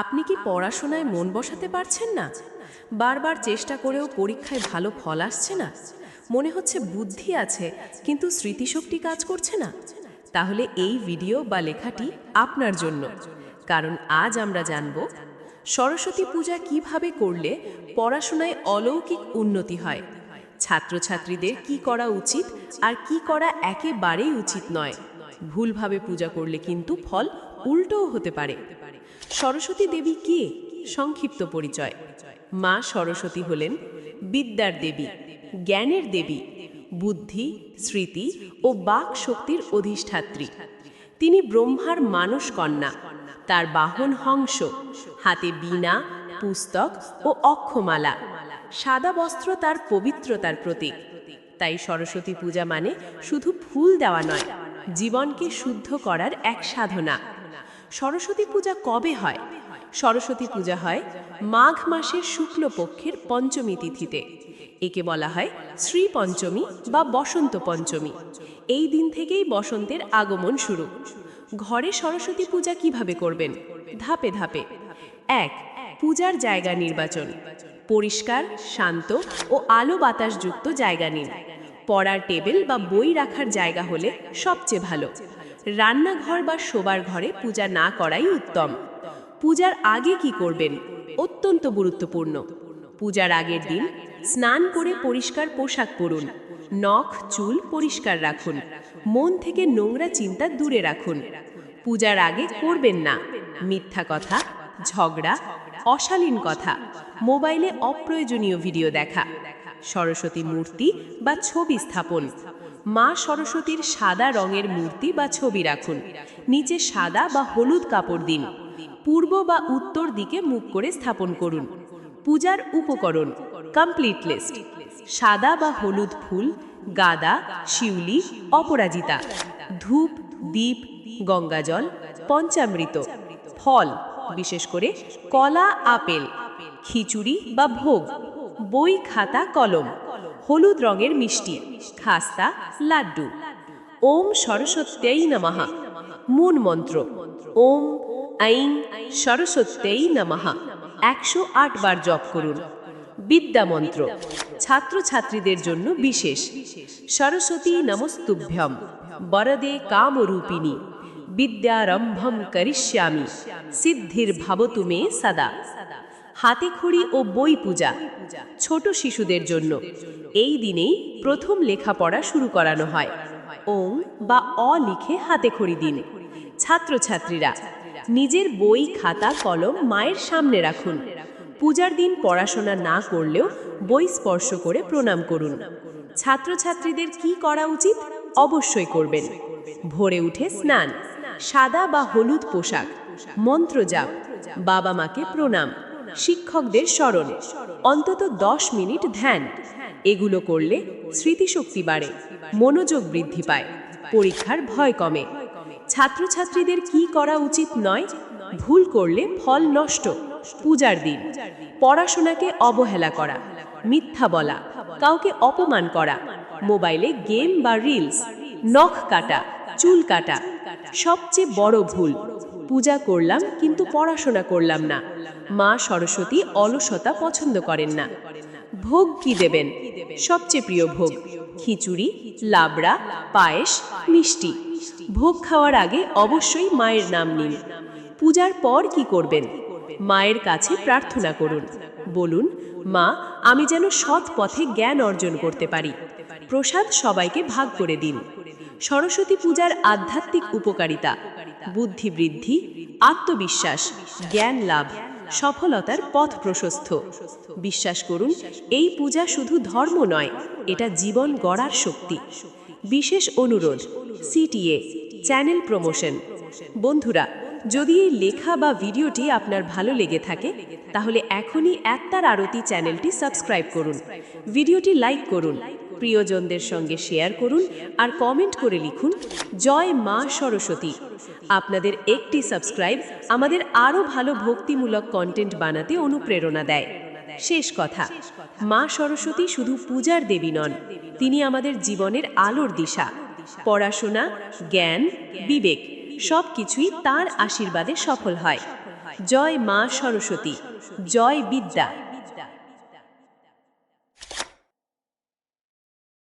আপনি কি পড়াশোনায় মন বসাতে পারছেন না? বারবার চেষ্টা করেও পরীক্ষায় ভালো ফল আসছে না। মনে হচ্ছে বুদ্ধি আছে, কিন্তু স্মৃতিশক্তি কাজ করছে না। তাহলে এই ভিডিও বা লেখাটি আপনার জন্য। কারণ আজ আমরা জানব, সরস্বতী পূজা কীভাবে করলে পড়াশোনায় অলৌকিক উন্নতি হয়? ছাত্রছাত্রীদের কি করা উচিত আর কি করা একেবারেই উচিত নয়? ভুলভাবে পূজা করলে কিন্তু ফল উল্টোও হতে পারে। সরস্বতী দেবী কে? সংক্ষিপ্ত পরিচয়। মা সরস্বতী হলেন বিদ্যার দেবী, জ্ঞানের দেবী, বুদ্ধি, স্মৃতি ও বাক শক্তির অধিষ্ঠাত্রী। তিনি ব্রহ্মার মানস কন্যা। তার বাহন হংস, হাতে বীণা, পুস্তক ও অক্ষমালা। সাদা বস্ত্র তার পবিত্রতার প্রতীক। তাই সরস্বতী পূজা মানে শুধু ফুল দেওয়া নয়, জীবনকে শুদ্ধ করার এক সাধনা। সরস্বতী পূজা কবে হয়? সরস্বতী পূজা হয় মাঘ মাসের শুক্লপক্ষের পঞ্চমী তিথিতে। একে বলা হয় শ্রী পঞ্চমী বা বসন্ত পঞ্চমী। এই দিন থেকেই বসন্তের আগমন শুরু। ঘরে সরস্বতী পূজা কীভাবে করবেন? ধাপে ধাপে। এক, পূজার জায়গা নির্বাচন। পরিষ্কার, শান্ত ও আলো বাতাসযুক্ত জায়গা নিন। পড়ার টেবিল বা বই রাখার জায়গা হলে সবচেয়ে ভালো। রান্নাঘর বা শোবার ঘরে পূজা না করাই উত্তম। পূজার আগে কি করবেন? অত্যন্ত গুরুত্বপূর্ণ। পূজার আগের দিন স্নান করে পরিষ্কার পোশাক পরুন। নখ, চুল পরিষ্কার রাখুন। মন থেকে নোংরা চিন্তা দূরে রাখুন। পূজার আগে করবেন না। মিথ্যা কথা, ঝগড়া, অশালীন কথা, মোবাইলে অপ্রয়োজনীয় ভিডিও দেখা, সরস্বতী মূর্তি বা ছবি স্থাপন। মা সরস্বতীর সাদা রঙের মূর্তি বা ছবি রাখুন। নিচে সাদা বা হলুদ কাপড় দিন। পূর্ব বা উত্তর দিকে মুখ করে স্থাপন করুন। পূজার উপকরণ কমপ্লিট লিস্ট সাদা বা হলুদ ফুল, গাদা, শিউলি, অপরাজিতা। ধূপ, দীপ, গঙ্গাজল, পঞ্চামৃত। ফল, বিশেষ করে কলা, আপেল। খিচুড়ি বা ভোগ। বই, খাতা, কলম। হলুদ রঙের মিষ্টি, খাস্তা, লাড্ডু। ওম সরস্বত্যই নমঃ। মূল মন্ত্র, ওম আইং সরস্বত্যই নমঃ। একশো বার জপ করুন। বিদ্যা মন্ত্র, ছাত্রছাত্রীদের জন্য বিশেষ। সরস্বতী নমস্তুভ্যম, বরদে কামরূপিণী। বিদ্যারম্ভম করিষ্যামি সিদ্ধির ভাবতু মে সদা। হাতে ও বই পূজা ছোট শিশুদের জন্য। এই দিনেই প্রথম লেখাপড়া শুরু করানো হয়। ওং বা অ লিখে হাতে দিন। ছাত্রছাত্রীরা নিজের বই, খাতা, কলম মায়ের সামনে রাখুন। পূজার দিন পড়াশোনা না করলেও বই স্পর্শ করে প্রণাম করুন। ছাত্রছাত্রীদের কি করা উচিত? অবশ্যই করবেন। ভোরে উঠে স্নান, সাদা বা হলুদ পোশাক মন্ত্র জাপ বাবা মাকে প্রণাম। শিক্ষকদের স্মরণে। অন্তত দশ মিনিট ধ্যান। এগুলো করলে স্মৃতিশক্তি বাড়ে, মনোযোগ বৃদ্ধি পায়, পরীক্ষার ভয় কমে। ছাত্রছাত্রীদের কি করা উচিত নয়, ভুল করলে ফল নষ্ট, পূজার দিন, পড়াশোনাকে অবহেলা করা, মিথ্যা বলা, কাউকে অপমান করা, মোবাইলে গেম বা রিলস, নখ কাটা, চুল কাটা, সবচেয়ে বড় ভুল পূজা করলাম কিন্তু পড়াশোনা করলাম না। মা সরস্বতী অলসতা পছন্দ করেন না। ভোগ কি দেবেন? সবচেয়ে প্রিয় ভোগ, খিচুড়ি, লাবড়া, পায়েস, মিষ্টি। ভোগ খাওয়ার আগে অবশ্যই মায়ের নাম নিন। পূজার পর কি করবেন? মায়ের কাছে প্রার্থনা করুন। বলুন, মা, আমি যেন সৎ পথে জ্ঞান অর্জন করতে পারি। প্রসাদ সবাইকে ভাগ করে দিন। সরস্বতী পূজার আধ্যাত্মিক উপকারিতা। বুদ্ধি বৃদ্ধি আত্মবিশ্বাস, জ্ঞান লাভ, সফলতার পথ প্রশস্ত। বিশ্বাস করুন, এই পূজা শুধু ধর্ম নয়, এটা জীবন গড়ার শক্তি। বিশেষ অনুরোধ সিটিএ চ্যানেল প্রমোশন। বন্ধুরা, যদি এই লেখা বা ভিডিওটি আপনার ভালো লেগে থাকে, তাহলে এখনই একতার আরতি চ্যানেলটি সাবস্ক্রাইব করুন। ভিডিওটি লাইক করুন। প্রিয়জনদের সঙ্গে শেয়ার করুন আর কমেন্ট করে লিখুন, জয় মা সরস্বতী। আপনাদের একটি সাবস্ক্রাইব আমাদের আরও ভালো ভক্তিমূলক কন্টেন্ট বানাতে অনুপ্রেরণা দেয়। শেষ কথা, মা সরস্বতী শুধু পূজার দেবী নন, তিনি আমাদের জীবনের আলোর দিশা। পড়াশোনা, জ্ঞান, বিবেক সব কিছুই তার আশীর্বাদে সফল হয়। জয় মা সরস্বতী, জয় বিদ্যা।